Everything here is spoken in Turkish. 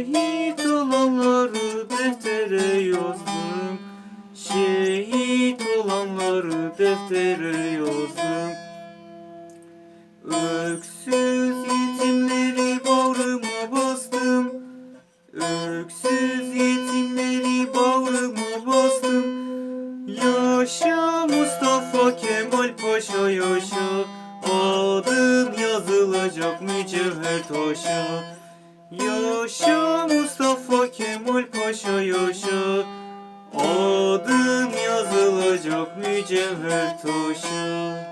Şehit olanları deftere yazdım. Şehit olanları deftere yazdım. Öksüz yetimleri bağrıma bastım. Öksüz yetimleri bağrıma bastım. Yaşa Mustafa Kemal Paşa yaşa. Adın yazılacak mücevher taşa. Yaşa Adın yazılacak mücevher taşa